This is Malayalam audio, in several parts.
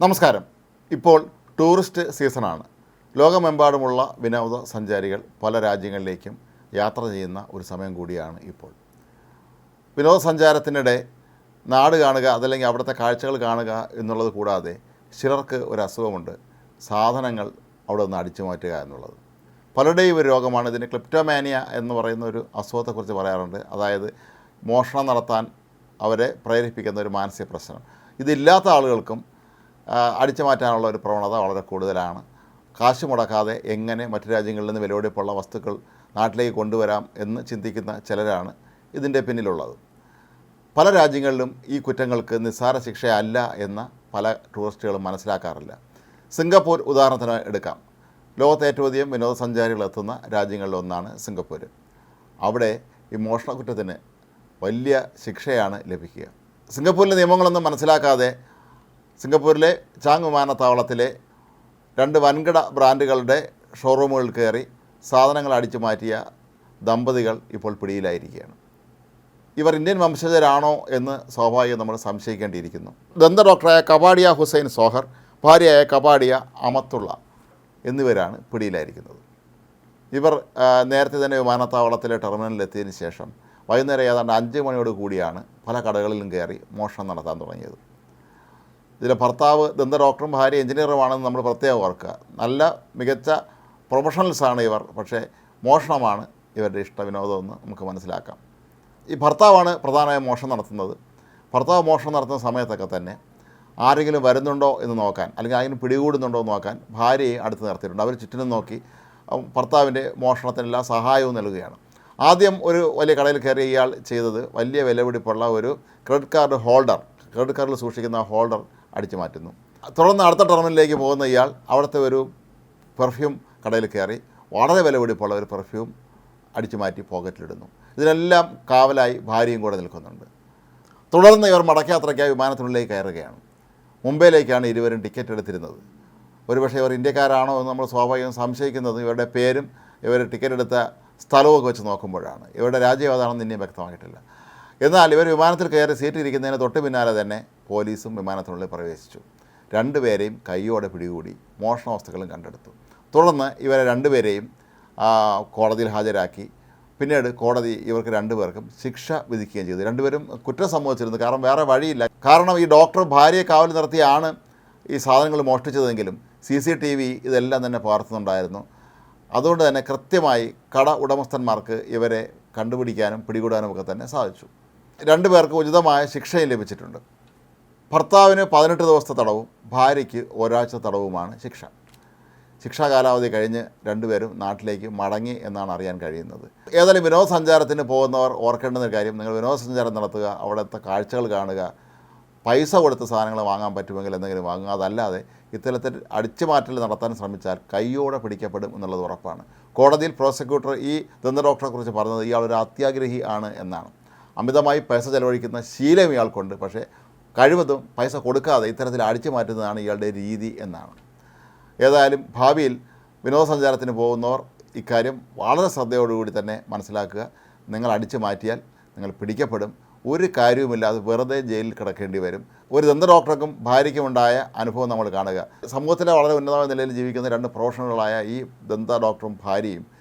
നമസ്കാരം. ഇപ്പോൾ ടൂറിസ്റ്റ് സീസണാണ്. ലോകമെമ്പാടുമുള്ള വിനോദസഞ്ചാരികൾ പല രാജ്യങ്ങളിലേക്കും യാത്ര ചെയ്യുന്ന ഒരു സമയം കൂടിയാണ് ഇപ്പോൾ. വിനോദസഞ്ചാരത്തിനിടെ നാട് കാണുക അതല്ലെങ്കിൽ അവിടുത്തെ കാഴ്ചകൾ കാണുക എന്നുള്ളത് കൂടാതെ ചിലർക്ക് ഒരു അസുഖമുണ്ട്. സാധനങ്ങൾ അവിടെ നിന്ന് അടിച്ചു മാറ്റുക എന്നുള്ളത്. പലരുടെയും ഒരു രോഗമാണ്. ഇതിന് ക്ലിപ്റ്റോമാനിയ എന്ന് പറയുന്ന ഒരു അസുഖത്തെക്കുറിച്ച് പറയാറുണ്ട്. അതായത് മോഷണം നടത്താൻ അവരെ പ്രേരിപ്പിക്കുന്ന ഒരു മാനസിക പ്രശ്നം. ഇതില്ലാത്ത ആളുകൾക്കും അടിച്ചു മാറ്റാനുള്ള ഒരു പ്രവണത വളരെ കൂടുതലാണ്. കാശ് മുടക്കാതെ എങ്ങനെ മറ്റു രാജ്യങ്ങളിൽ നിന്ന് വിലപിടിപ്പുള്ള വസ്തുക്കൾ നാട്ടിലേക്ക് കൊണ്ടുവരാം എന്ന് ചിന്തിക്കുന്ന ചിലരാണ് ഇതിന്റെ പിന്നിലുള്ളത്. പല രാജ്യങ്ങളിലും ഈ കുറ്റങ്ങൾക്ക് നിസ്സാര ശിക്ഷയല്ല എന്ന പല ടൂറിസ്റ്റുകളും മനസ്സിലാക്കാറില്ല. സിംഗപ്പൂർ ഉദാഹരണത്തിന് എടുക്കാം. ലോകത്തെ ഏറ്റവും അധികം വിനോദസഞ്ചാരികൾ എത്തുന്ന രാജ്യങ്ങളിലൊന്നാണ് സിംഗപ്പൂർ. അവിടെ ഈ മോഷണ കുറ്റത്തിന് വലിയ ശിക്ഷയാണ് ലഭിക്കുക. സിംഗപ്പൂരിലെ നിയമങ്ങളൊന്നും മനസ്സിലാക്കാതെ സിംഗപ്പൂരിലെ ചാങ് വിമാനത്താവളത്തിലെ രണ്ട് വൻകിട ബ്രാൻഡുകളുടെ ഷോറൂമുകളിൽ കയറി സാധനങ്ങൾ അടിച്ചു മാറ്റിയ ദമ്പതികൾ ഇപ്പോൾ പിടിയിലായിരിക്കുകയാണ്. ഇവർ ഇന്ത്യൻ വംശജരാണോ എന്ന് സ്വാഭാവികം നമ്മൾ സംശയിക്കേണ്ടിയിരിക്കുന്നു. ദന്ത ഡോക്ടറായ കപാഡിയ ഹുസൈൻ സോഹർ ഭാര്യയായ കപാഡിയ അമത്തുള്ള എന്നിവരാണ് പിടിയിലായിരിക്കുന്നത്. ഇവർ നേരത്തെ തന്നെ വിമാനത്താവളത്തിലെ ടെർമിനലിൽ എത്തിയതിന് ശേഷം വൈകുന്നേരം ഏതാണ്ട് അഞ്ച് മണിയോട് കൂടിയാണ് പല കടകളിലും കയറി മോഷണം നടത്താൻ തുടങ്ങിയത്. ഇതിലെ ഭർത്താവ് ദന്ത ഡോക്ടറും ഭാര്യ എഞ്ചിനീയറുമാണെന്ന് നമ്മൾ പ്രത്യേകം ഓർക്കുക. നല്ല മികച്ച പ്രൊഫഷണൽസാണ് ഇവർ പക്ഷേ മോഷണമാണ് ഇവരുടെ ഇഷ്ട വിനോദമെന്ന് നമുക്ക് മനസ്സിലാക്കാം. ഈ ഭർത്താവാണ് പ്രധാനമായും മോഷണം നടത്തുന്നത്. ഭർത്താവ് മോഷണം നടത്തുന്ന സമയത്തൊക്കെ തന്നെ ആരെങ്കിലും വരുന്നുണ്ടോ എന്ന് നോക്കാൻ അല്ലെങ്കിൽ ആരെങ്കിലും പിടികൂടുന്നുണ്ടോ എന്ന് നോക്കാൻ ഭാര്യയെ അടുത്ത് നിർത്തിയിട്ടുണ്ട്. അവർ ചുറ്റിനും നോക്കി ഭർത്താവിന്റെ മോഷണത്തിനെല്ലാം സഹായവും നൽകുകയാണ്. ആദ്യം ഒരു വലിയ കടയിൽ കയറി ഇയാൾ ചെയ്തത് വലിയ വിലപിടിപ്പുള്ള ഒരു ക്രെഡിറ്റ് കാർഡ് ഹോൾഡർ ക്രെഡിറ്റ് കാർഡിൽ സൂക്ഷിക്കുന്ന ഹോൾഡർ അടിച്ചു മാറ്റുന്നു. തുടർന്ന് അടുത്ത ടെർമിനലിലേക്ക് പോകുന്ന ഇയാൾ അവിടുത്തെ ഒരു പെർഫ്യൂം കടയിൽ കയറി വളരെ വിലപിടിപ്പുള്ള ഒരു പെർഫ്യൂം അടിച്ചു മാറ്റി പോക്കറ്റിലിടുന്നു. ഇതിനെല്ലാം കാവലായി ഭാര്യയും കൂടെ നിൽക്കുന്നുണ്ട്. തുടർന്ന് ഇവർ മടക്കയാത്രയ്ക്കായി വിമാനത്തിനുള്ളിലേക്ക് കയറുകയാണ്. മുംബൈയിലേക്കാണ് ഇരുവരും ടിക്കറ്റ് എടുത്തിരുന്നത്. ഒരുപക്ഷെ ഇവർ ഇന്ത്യക്കാരാണോ എന്ന് നമ്മൾ സ്വാഭാവികം സംശയിക്കുന്നത് ഇവരുടെ പേരും ഇവർ ടിക്കറ്റ് എടുത്ത സ്ഥലമൊക്കെ വെച്ച് നോക്കുമ്പോഴാണ്. ഇവരുടെ രാജ്യം ഏതാണെന്ന് ഇനിയും വ്യക്തമായിട്ടില്ല. എന്നാൽ ഇവർ വിമാനത്തിൽ കയറി സീറ്റ് ഇരിക്കുന്നതിന് തൊട്ട് പിന്നാലെ തന്നെ പോലീസും വിമാനത്തിനുള്ളിൽ പ്രവേശിച്ചു. രണ്ടുപേരെയും കൈയോടെ പിടികൂടി മോഷണ വസ്തുക്കളും കണ്ടെടുത്തു. തുടർന്ന് ഇവരെ രണ്ടുപേരെയും കോടതിയിൽ ഹാജരാക്കി. പിന്നീട് കോടതി ഇവർക്ക് രണ്ടുപേർക്കും ശിക്ഷ വിധിക്കുകയും ചെയ്തു. രണ്ടുപേരും കുറ്റം സംഭവിച്ചിരുന്നു കാരണം വേറെ വഴിയില്ല. കാരണം ഈ ഡോക്ടർ ഭാര്യയെ കാവൽ നിർത്തിയാണ് ഈ സാധനങ്ങൾ മോഷ്ടിച്ചതെങ്കിലും സി സി ടി വി ഇതെല്ലാം തന്നെ പകർത്തുന്നുണ്ടായിരുന്നു. അതുകൊണ്ട് തന്നെ കൃത്യമായി കട ഉടമസ്ഥന്മാർക്ക് ഇവരെ കണ്ടുപിടിക്കാനും പിടികൂടാനും ഒക്കെ തന്നെ സാധിച്ചു. രണ്ടുപേർക്ക് ഉചിതമായ ശിക്ഷയും ലഭിച്ചിട്ടുണ്ട്. ഭർത്താവിന് പതിനെട്ട് ദിവസത്തെ തടവും ഭാര്യയ്ക്ക് ഒരാഴ്ച തടവുമാണ് ശിക്ഷ. ശിക്ഷാ കാലാവധി കഴിഞ്ഞ് രണ്ടുപേരും നാട്ടിലേക്ക് മടങ്ങി എന്നാണ് അറിയാൻ കഴിയുന്നത്. ഏതായാലും വിനോദസഞ്ചാരത്തിന് പോകുന്നവർ ഓർക്കേണ്ടുന്ന കാര്യം നിങ്ങൾ വിനോദസഞ്ചാരം നടത്തുക അവിടുത്തെ കാഴ്ചകൾ കാണുക പൈസ കൊടുത്ത് സാധനങ്ങൾ വാങ്ങാൻ പറ്റുമെങ്കിൽ എന്തെങ്കിലും വാങ്ങുക അതല്ലാതെ ഇത്തരത്തിൽ അടിച്ചുമാറ്റൽ നടത്താൻ ശ്രമിച്ചാൽ കൈയോടെ പിടിക്കപ്പെടും എന്നുള്ളത് ഉറപ്പാണ്. കോടതിയിൽ പ്രോസിക്യൂട്ടർ ഈ ദന്ത ഡോക്ടറെക്കുറിച്ച് പറഞ്ഞത് ഇയാൾ ഒരു അത്യാഗ്രഹി ആണ് എന്നാണ്. അമിതമായി പൈസ ചെലവഴിക്കുന്ന ശീലം ഇയാൾക്കുണ്ട്. പക്ഷേ കഴിവതും പൈസ കൊടുക്കാതെ ഇത്തരത്തിൽ അടിച്ചു മാറ്റുന്നതാണ് ഇയാളുടെ രീതി എന്നാണ്. ഏതായാലും ഭാവിയിൽ വിനോദസഞ്ചാരത്തിന് പോകുന്നവർ ഇക്കാര്യം വളരെ ശ്രദ്ധയോടുകൂടി തന്നെ മനസ്സിലാക്കുക. നിങ്ങൾ അടിച്ചു മാറ്റിയാൽ നിങ്ങൾ പിടിക്കപ്പെടും. ഒരു കാര്യവുമില്ലാതെ വെറുതെ ജയിലിൽ കിടക്കേണ്ടി വരും. ഒരു ദന്ത ഡോക്ടർക്കും ഭാര്യയ്ക്കും ഉണ്ടായ അനുഭവം നമ്മൾ കാണുക. സമൂഹത്തിലെ വളരെ ഉന്നതമായ നിലയിൽ ജീവിക്കുന്ന രണ്ട് പ്രൊഫഷണലുകളായ ഈ ദന്ത ഡോക്ടറും ഭാര്യയും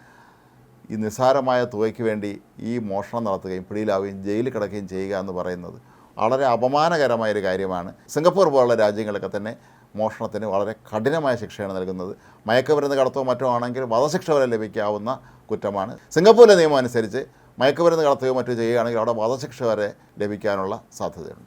ഈ നിസ്സാരമായ തുകയ്ക്ക് വേണ്ടി ഈ മോഷണം നടത്തുകയും പിടിയിലാവുകയും ജയിലിൽ കിടക്കുകയും ചെയ്യുക എന്ന് പറയുന്നത് വളരെ അപമാനകരമായൊരു കാര്യമാണ്. സിംഗപ്പൂർ പോലുള്ള രാജ്യങ്ങളൊക്കെ തന്നെ മോഷണത്തിന് വളരെ കഠിനമായ ശിക്ഷയാണ് നൽകുന്നത്. മയക്കുമരുന്ന് കടത്തോ മറ്റോ ആണെങ്കിൽ വധശിക്ഷ വരെ ലഭിക്കാവുന്ന കുറ്റമാണ്. സിംഗപ്പൂരിലെ നിയമം അനുസരിച്ച് മയക്കുമരുന്ന് കടത്തുകയോ മറ്റോ ചെയ്യുകയാണെങ്കിൽ അവിടെ വധശിക്ഷ വരെ ലഭിക്കാനുള്ള സാധ്യതയുണ്ട്.